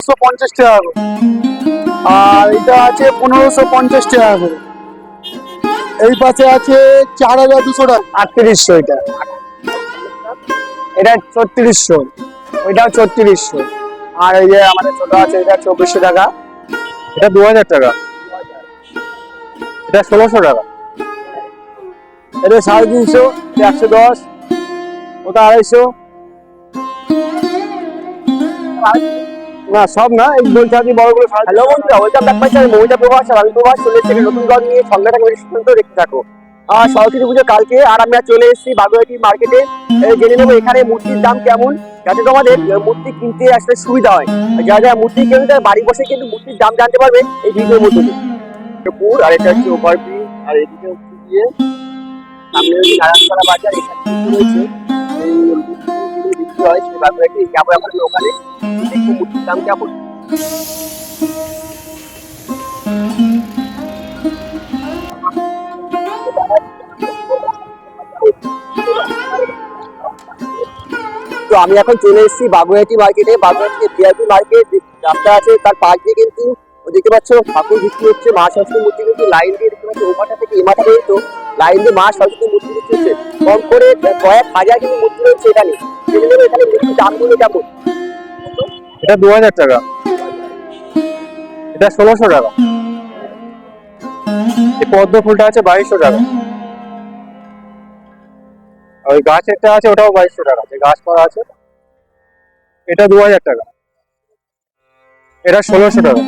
একশো পঞ্চাশ টাকা করে। আর এটা আছে পনেরোশো পঞ্চাশ টাকা করে। এই পাশে আছে চার হাজার দুশো টাকা। আটত্রিশশো এটা। এটা ছত্রিশশো। ওইটাও ছত্রিশশো। আর এই যে আমাদের ছোট আছে, এটা চব্বিশশো টাকা। এটা দু হাজার টাকা। এটা ষোলোশো টাকা। এটা সাড়ে তিনশো একশো দশ, ওটা আড়াইশো। না সব না এই বলছে আপনি বড়গুলো হ্যালো বন্ধুরা ব্যাক মাই চ্যানেল মৌজা প্রভাস আর আমি প্রভাস চলে এসেছি নতুন ব্লগ নিয়ে সঙ্গে থাকবে সুন্দর দেখতে থাকো। আর সরস্বতী পুজো কালকে আর আমরা চলে এসেছি বাগুয়াটি মার্কেটে জেনে নেব এখানে মূর্তির দাম কেমন যাতে তোমাদের মূর্তি কিনতে আসতে সুবিধা হয়। যারা যারা মূর্তি কিনতে তারা বাড়ি বসে কিন্তু মূর্তির দাম জানতে পারবে এই ভিডিওর মধ্যে। পুর আর এটা হচ্ছে ওভারব্রিজ আর এদিকে হচ্ছে গিয়ে সামনে হচ্ছে নারায়ণতলা বাজার এখানে রয়েছে। এই বিক্রি হয় সেই বাগুয়াটি যাব এখন ওখানে দাম তো আমি এখন চলে এসেছি বাগুয়াটি মার্কেটে। বাগুয়াটি ভিআইপি মার্কেট রাস্তা আছে তার পাশ দিয়ে কিন্তু দেখতে পাচ্ছ, ঠাকুর বিক্রি হচ্ছে, মা সরস্বতী মূর্তি কিন্তু লাইন দিয়ে দেখতে পাচ্ছ ওমাটা থেকে এমাটা পর্যন্ত লাইন দিয়ে মা সরস্বতী মূর্তি বিক্রি হচ্ছে কম করে কয়েক হাজার কিন্তু মূর্তি রয়েছে এখানে। নেব এখানে মূর্তির দামগুলো কেমন? এটা দু হাজার টাকা। এটা ষোলোশো টাকা। পদ্ম ফুলটা আছে বাইশশো টাকা। ওই গাছেরটা আছে ওটাও বাইশশো টাকা। যে গাছ করা আছে, এটা দু হাজার টাকা। এটা ষোলোশো টাকা।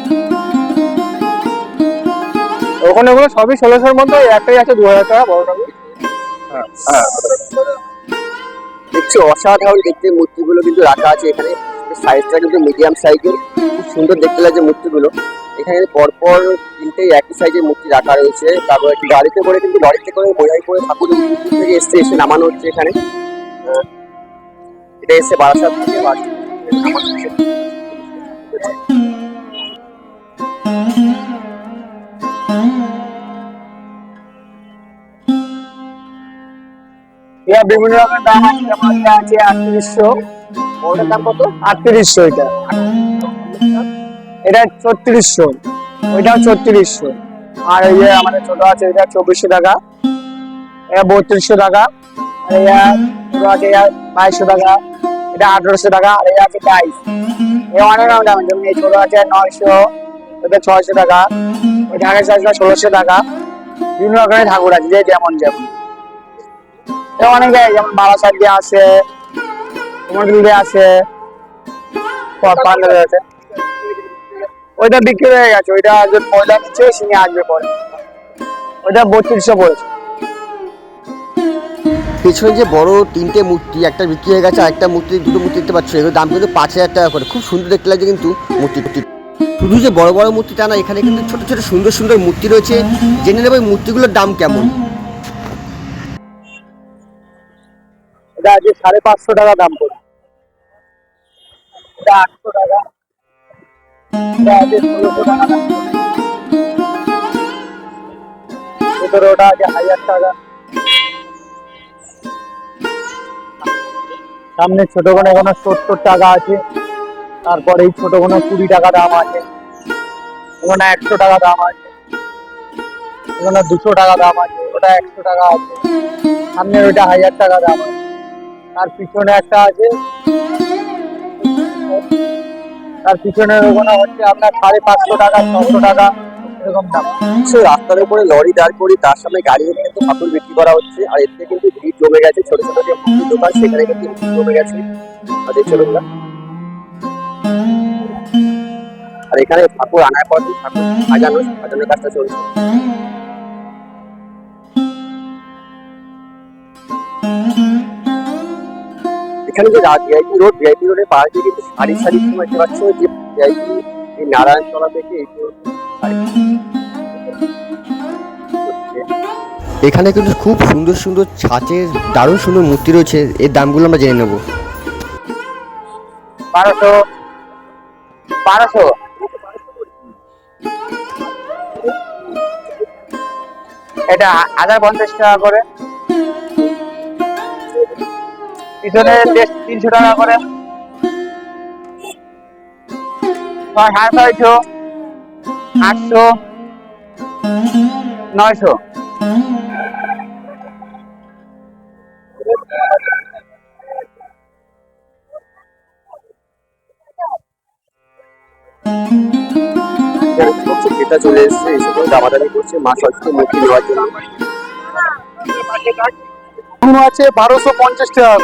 ওখানে ওগুলো সবই ষোলোশোর মধ্যে একটাই আছে দু হাজার টাকা, বড় টাকা হ্যাঁ হ্যাঁ। দেখছি, অসাধারণ দেখতে মূর্তিগুলো কিন্তু রাখা আছে এখানে। সাইজটা কিন্তু মিডিয়াম সাইজের খুব সুন্দর দেখতে লাগছে মূর্তিগুলো। এখানে পরপর তিনটে একই সাইজের মূর্তি রাখা রয়েছে। তারপর একটি গাড়িতে করে কিন্তু লরিতে করে বোঝাই করে ঠাকুর থেকে এসে এসে নামানো হচ্ছে এখানে। এটা এসে বারাসাত থেকে বিভিন্ন রকমের দাম আছে আছে আটত্রিশশো ওটার দাম কত? আটত্রিশশো এটা এটা ছত্রিশশো ওইটাও ছত্রিশশো আর আমাদের ছোট আছে, এটা চব্বিশশো টাকা। এটা বত্রিশশো টাকা। আর ছোট আছে বাইশশো টাকা। এটা আঠারোশো টাকা। আর আছে বাইশ অনেক রকম দাম। যেমন এই ছোট আছে নয়শো ছয়শো টাকা। ওই ঢাকার সাইজটা ষোলোশো টাকা। বিভিন্ন রকমের ঠাকুর আছে যে যেমন। যেমন অনেক যেমন বারাসাত দিয়ে আছে কুমারটুলি আছে। আছে। ওইটা বিক্রি হয়ে গেছে। ওইটা মহিলা নিচ্ছে সিনে আসবে পরে। ওইটা বত্রিশশো পড়েছে। পেছনে যে বড় তিনটে মূর্তি একটা বিক্রি হয়ে গেছে আর একটা মূর্তি দুটো মূর্তি দেখতে পাচ্ছ। এগুলোর দাম কিন্তু পাঁচ হাজার টাকা করে। খুব সুন্দর দেখতে লাগছে কিন্তু মূর্তি শুধু যে বড় বড় মূর্তি তা না এখানে কিন্তু ছোট ছোট সুন্দর সুন্দর মূর্তি রয়েছে। জেনে নেবে এই মূর্তিগুলোর দাম কেমন। এটা আজকে সাড়ে পাঁচশো টাকা দাম পড়ে সামনে ছোট কোনো কোনো সত্তর টাকা আছে তারপরে এই ছোট কোনো কুড়ি টাকা দাম আছে ওখানে একশো টাকা দাম আছে ওখানে দুশো টাকা দাম আছে, ওটা একশো টাকা আছে সামনে ওইটা হাজার টাকা দাম আছে, তার পিছনে একটা আছে তার পিছনে ওখানে হচ্ছে আপনার সাড়ে পাঁচশো টাকা, ছশো টাকা, এরকম দাম। সে রাস্তার উপরে লরি দাঁড় করি তার সামনে গাড়ি রেখে কিন্তু ঠাকুর বিক্রি করা হচ্ছে। আর এতে কিন্তু ভিড় জমে গেছে, ছোট ছোট যে মুদির দোকান, সেখানে কিন্তু ভিড় জমে গেছে। আর চলুন না। আর এখানে ঠাকুর আনার পর ঠাকুর সাজানো সাজানোর কাজটা চলছে। এখানে যে ভিআইপি রোড ভিআইপি রোডের দিয়ে কিন্তু সারি সারি সময় দেখতে পাচ্ছ যে ভিআইপি এই নারায়ণতলা থেকে এই এখানে কিন্তু খুব সুন্দর সুন্দর ছাঁচের দারুণ সুন্দর মূর্তি রয়েছে। এর দামগুলো আমরা জেনে নেব। বারোশো বারোশো। এটা হাজার পঞ্চাশ টাকা করে। পিছনে তিনশো টাকা করে। সাড়ে ছয়শো আটশো নয়শো। চলে এসছে এসে করে দামাদামি করছে মা সরস্বতী মূর্তি নেওয়ার জন্য। আছে বারোশো পঞ্চাশ টাকা।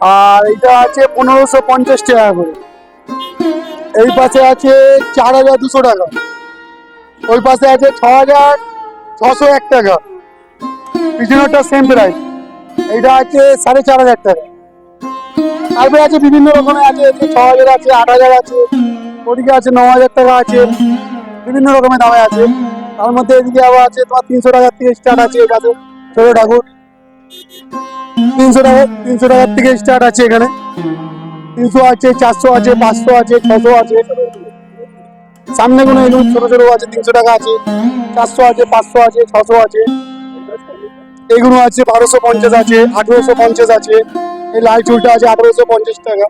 আর এটা আছে পনেরোশো পঞ্চাশ টাকা করে। এই পাশে আছে চার হাজার দুশো টাকা। ওই পাশে আছে ছ হাজার ছশো এক টাকা। পিছনেরটা সেম প্রাইস এইটা আছে সাড়ে চার হাজার টাকা। তারপরে আছে বিভিন্ন রকমের আছে ছ হাজার আছে, আট হাজার আছে, ওদিকে আছে ন হাজার টাকা আছে, বিভিন্ন রকমের দামে আছে। তার মধ্যে এদিকে আবার আছে তোমার তিনশো টাকার থেকে স্টার্ট আছে এই পাশে। ছোট ঠাকুর। তিনশো টাকা, তিনশো টাকার থেকে স্টার্ট আছে এখানে। তিনশো আছে, চারশো আছে, পাঁচশো আছে, ছশো আছে। সামনে কোনো এগুলো ছোট ছোট আছে, তিনশো টাকা আছে, চারশো আছে, পাঁচশো আছে, ছশো আছে। এগুলো আছে বারোশো পঞ্চাশ আছে, আঠেরোশো পঞ্চাশ আছে। এই লাল চুলটা আছে আঠেরোশো পঞ্চাশ টাকা।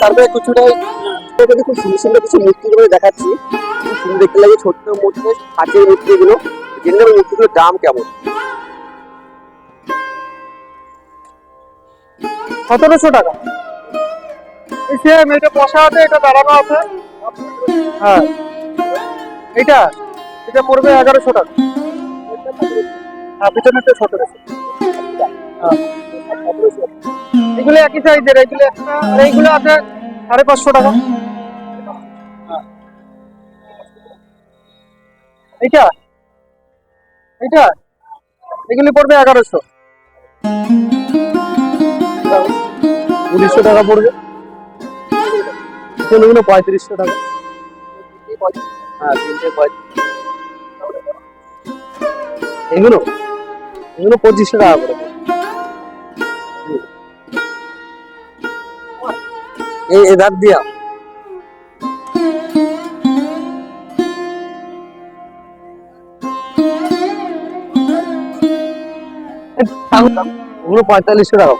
তারপরে কিছুটাই এখানে খুব সুন্দর সুন্দর কিছু মূর্তিগুলো দেখাচ্ছি। খুব সুন্দর দেখতে লাগে ছোট্ট মূর্তি কাঁচের মূর্তিগুলো। জেনে মূর্তিগুলোর দাম কেমন? সতেরোশো টাকা। এটা বসা আছে, এটা দাঁড়ানো আছে। হ্যাঁ। এটা এটা পড়বে এগারোশো টাকা। হ্যাঁ পিছনেরটা সতেরোশো। হ্যাঁ এগুলো একই সাইজের এইগুলো একটা এইগুলো আছে সাড়ে পাঁচশো টাকা। এইটা? এইটা? এগুলি পড়বে এগারোশো। উনিশশো টাকা পড়বে। এগুলো পঁয়ত্রিশশো টাকা। হ্যাঁ এগুলো? এগুলো পঁচিশশো টাকা করে এই, এধার দিয়া। পঁয়তাল্লিশশো টাকা।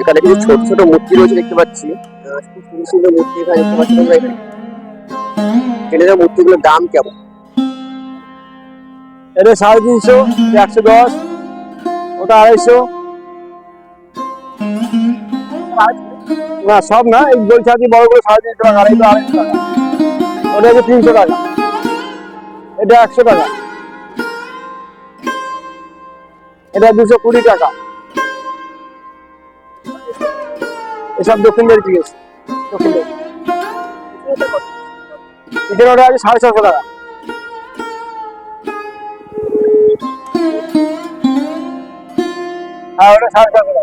এখানে কিছু ছোট ছোট মূর্তি রয়েছে দেখতে পাচ্ছি। সুন্দর সুন্দর মূর্তি এখানে দেখতে পাচ্ছি তোমরা এখানে। মূর্তিগুলোর দাম কেমন? এটা সাড়ে তিনশো একশো দশ, ওটা আড়াইশো। না, সব না, এই বলছে আর কি বড়গুলো সাড়ে তিনশো টাকা, আড়াইশো আড়াইশো টাকা। ওটা হচ্ছে তিনশো টাকা। এটা একশো টাকা। এটা দুশো কুড়ি টাকা। এসব দক্ষিণ দিকে জিজ্ঞেস দক্ষিণ দিকে এখানে ওটা আছে সাড়ে ছশো টাকা। হ্যাঁ ওটা সাড়ে ছশো টাকা।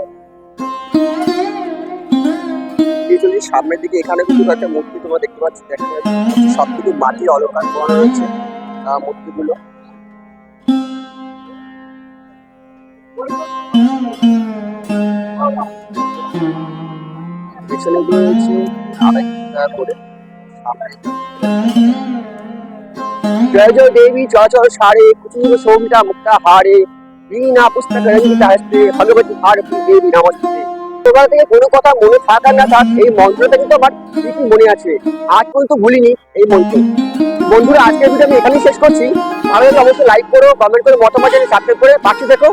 সামনের দিকে এখানে কিন্তু একটা মূর্তি তোমরা দেখতে পাচ্ছি দেখা যাচ্ছে সব কিছু মাটির অলঙ্কার করা রয়েছে মূর্তিগুলো। পেছনে জয় জয় সারে কুচুর সৌমিতা মুক্তা হারে লীনা পুস্তক রঞ্জিতা হস্তে, ভগবতী ভারতী দেবী নমস্তে। ছোটবেলা থেকে কোনো কথা মনে থাক আর না থাক, এই মন্ত্রটা কিন্তু আমার ঠিকই মনে আছে। আজ পর্যন্ত ভুলিনি এই মন্ত্র। বন্ধুরা, আজকের ভিডিও আমি এখানেই শেষ করছি। ভালো লাগলে অবশ্যই লাইক করো কমেন্ট করো, মতামত জানিয়ে সাবস্ক্রাইব করে পাশে দেখো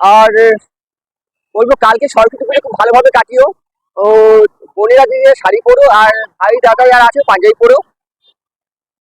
আর বলব কালকে সরস্বতী পুজো খুব ভালোভাবে কাটিও। ও, বোনেরা দিয়ে শাড়ি পরো, আর ভাই দাদা আর আছে, পাঞ্জাবি পরো।